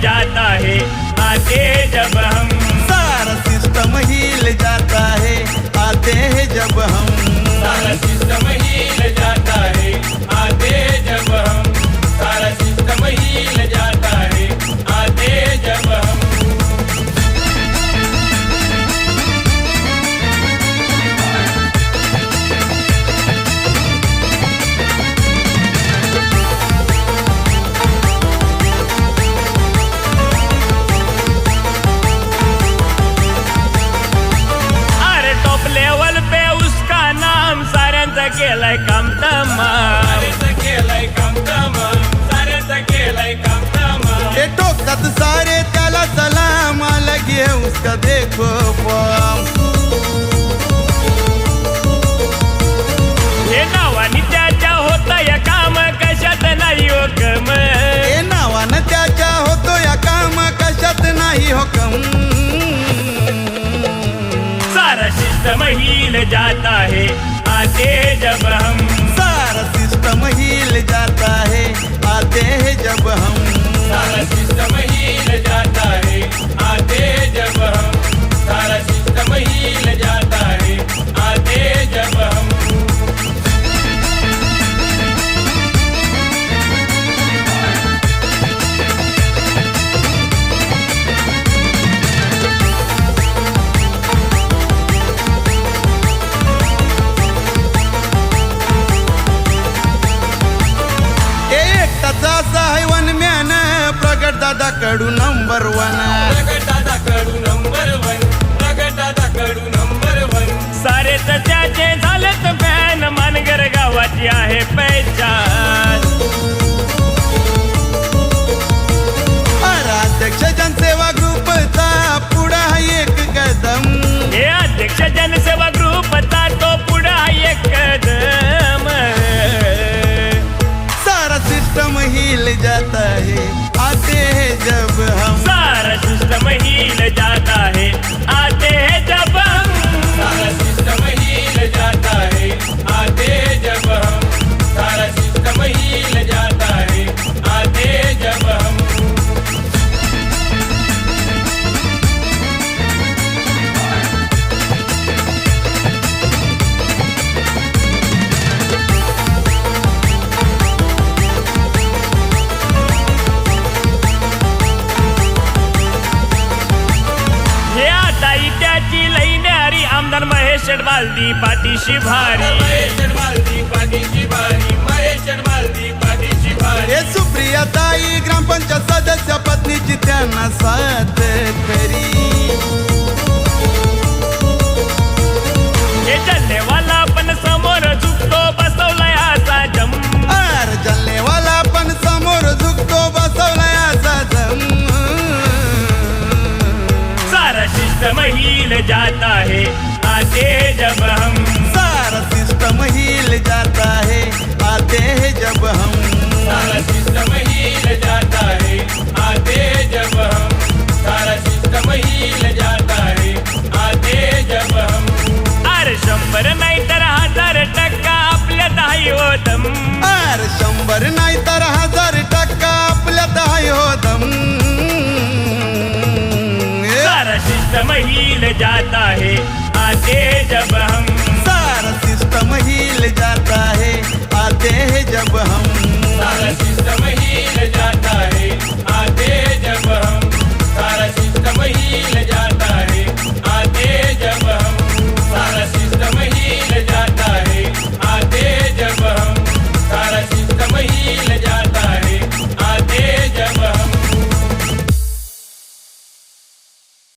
जाता है। आते जब हम। सारा सिस्टम हिल जाता है। आते हैं जब हम। सारा सिस्टम केलाय काम तमाम. केलाय काम तमाम साऱ्यांचा केलाय काम तमाम ये टोकत सारे त्याला सलाम लगे उसका देखो फॉर्म. हे नावानी त्याच्या होता या काम कशात नाही हो कम. ए नावानं त्याच्या होतो या काम कशात नाही हो कम. सारा सिस्टम हिल जाता है आते जब हम। सारा सिस्टम हिल जाता है। आते हैं जब हम। ए एकटाचा असा है वन मॅन प्रगट दादा कडू नंबर वन. दादा कडू नंबर वन प्रगट दादा कडू नंबर वन. सारे तर त्याचे झालेत फॅन मानगर गावाची आहे पैचान जब हम सारा सिस्टम ही न जाता है। महेश बालदी पाठीशी भारी. महेश बालदी पाठीशी भारी. महेश बालदी पाठीशी भारी. हे सुप्रिया ताई ग्रामपंचायत सदस्य पत्नीची त्यांना साथ आते जब हम सारा सिस्टम हिल जाता है। आते हैं जब हम। सारा सिस्टम हिल जाता है। आते जब हम। सारा सिस्टम हिल जाता है। आते जब हम। अरे शंभर नाही तर हज़ार टक्का आपल्या दाही होतम अर शंभर नाही तर हज़ार टक्का आपल्यात आहे हो दम। सारा सिस्टम हिल जाता है।